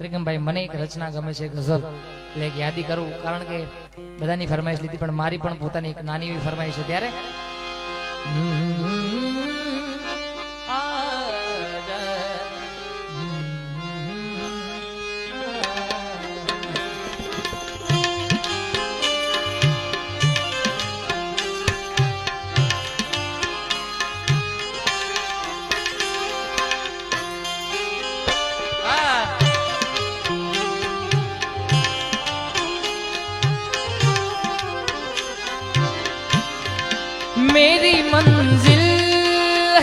ત્રિકમભાઈ મને એક રચના ગમે છે ગઝલ એટલે એક યાદી કરું, કારણ કે બધાની ફરમાઈશ લીધી, પણ મારી પણ પોતાની એક નાની એવી ફરમાઈશ છે. ત્યારે? मेरी मंजिल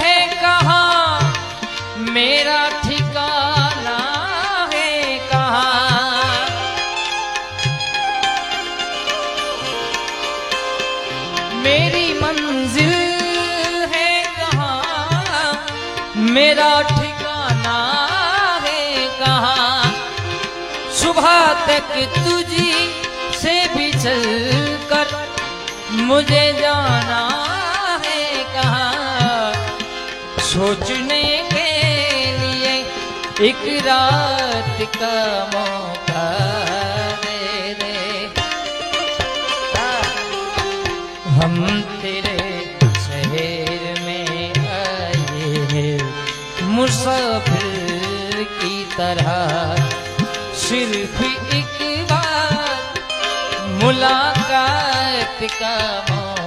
है कहाँ? मेरा ठिकाना है कहाँ? मेरी मंजिल है कहाँ? मेरा ठिकाना है कहाँ? सुबह तक तुझी से भी चल कर मुझे जाना सोचने के लिए एक रात का मौका दे दे। हम तेरे शहर में आए हैं, मुसाफिर की तरह। सिर्फ़ एक बार मुलाकात का मौका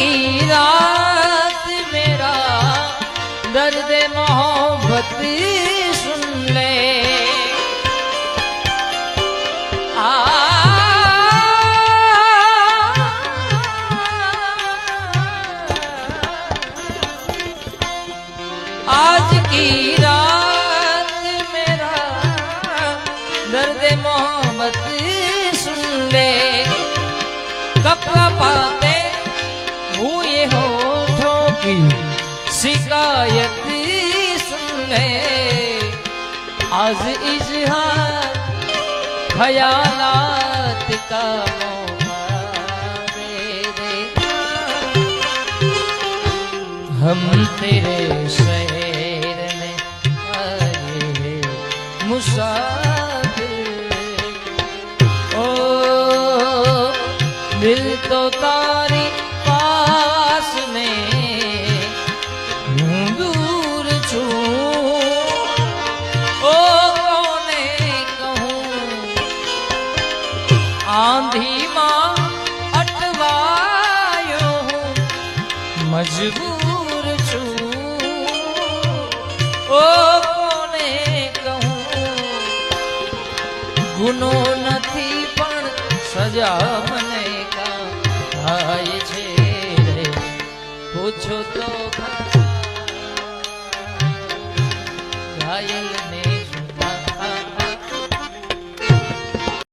की रात मेरा दर्द मोहब्बत सुन ले। आज की रात मेरा दर्द मोहब्बत सुन ले। कपड़ा पाते शिकायत सुने आज इजहार, ख्यालात का दे हम तेरे शहर में आए मुसाफिर। ओ, दिल तो तारी આંધીમાં અટવાયો હું. મજબૂર છું. ઓ કોને કહું? ગુનો નથી, પણ સજા મને કાય છે રે પૂછો તો ઘાયલ